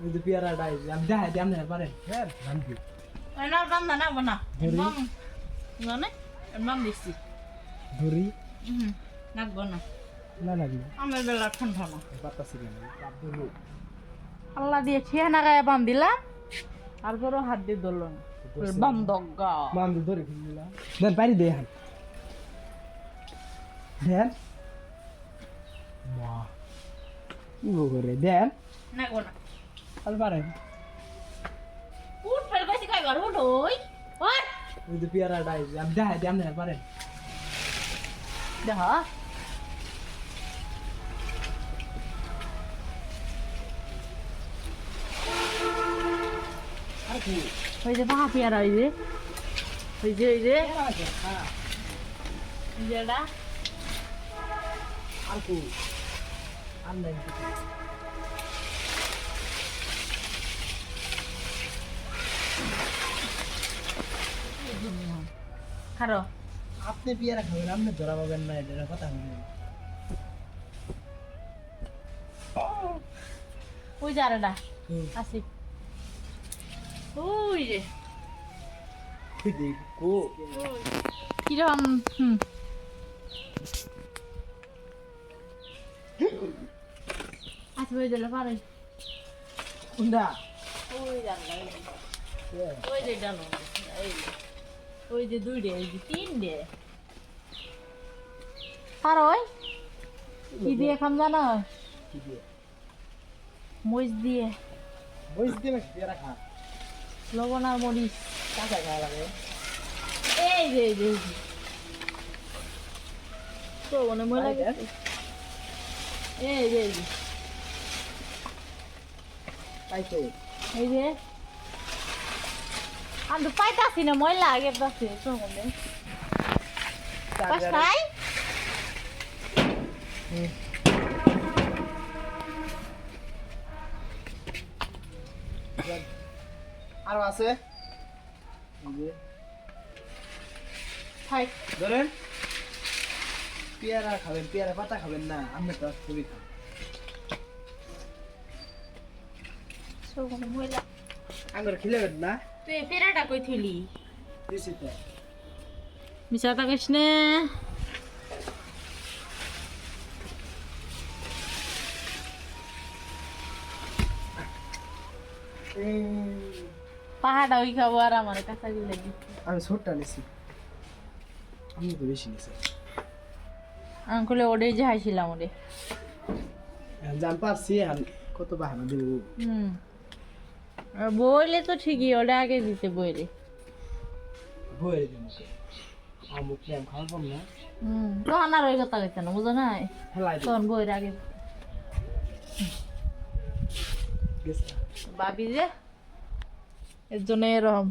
ওই যে পেয়ারাটা এই আমি দেখাই দিই আপনার পারেন হ্যাঁ ভান্তি না বান্ধা না? বাম জানে বাম দিছি ধরি হুম না না লাগবে আমার বেলা ঠান্ডা না বাতাসি আল্লাহ দিয়ে ছিয়া না গায়ে বাম দিলাম তারপরও হাত দিয়ে ধরলো না। বাম দগ্গা মান ধরে ফেললাম দেন পারি দে হান দেন। বাহ কি করে দেন। নাকবো না। আর পারেন উঠ ফেল কইছি কয়বার উঠ ওই ওই। ওই যে পেয়ারাটা এই যে আমি দেখাই দিই আপনার পারেন দেখা। ওই যে বাহা পেয়ারা ওই যে। ওই যে ওই যে। পেয়ারা হ্যাঁ। আর কি আর নাই। খারো। আপনি পেয়ারা খাবেন আপনি ধরা পাবেন না এটা কথা বলেন ওই যে এটা আসি। ওই যে। দেখো কীরকম হুম। আচ্ছা ওই দিলে পারে। কোনটা ওই জানলা ওই যে ডানো যে। ওই যে দুই ডে ওই যে তিন ডে। আর ওই কি দিয়ে খাম জানো? কি দিয়ে? মরিচ দিয়ে। পেয়ারা খা লবণ আর মরিচ। কাঁচা খাওয়া লাগে। এই যে এই যে এই যে। তো মনে মনে লাগে এই যে এই যে। এই যে। আমি তো পাইতাছি না ময়লা আগে পাচ্ছে তো পাস নাই আরও আছে এই ধরেন পেয়ারা খাবেন পেয়ারা পাতা খাবেন না আমি তো খুবই ময়লা আঙ্গুর খিলেবেন না তুই পেরাটা কই থইলি? মিছা নে। পাহাড়া ওই খাব আর আমার কাঁচা গিলে আমি ছোটটা নিছি। আমি তো বেশি নিছি। আঙ্কুলে ওডে যে হাসিলাম জান পারছি কত বাহানা দেবো। হুম। বইলে তো ঠিকই ওটা আগে দিতে বইলে বয়ে দেবো আমুক প্রেম খাওয়ার না। হুম তখন আর ওই কথা কইতে না বুঝো নাই? তখন বইয়ের আগে ভাবি যে এর জন্য এরকম।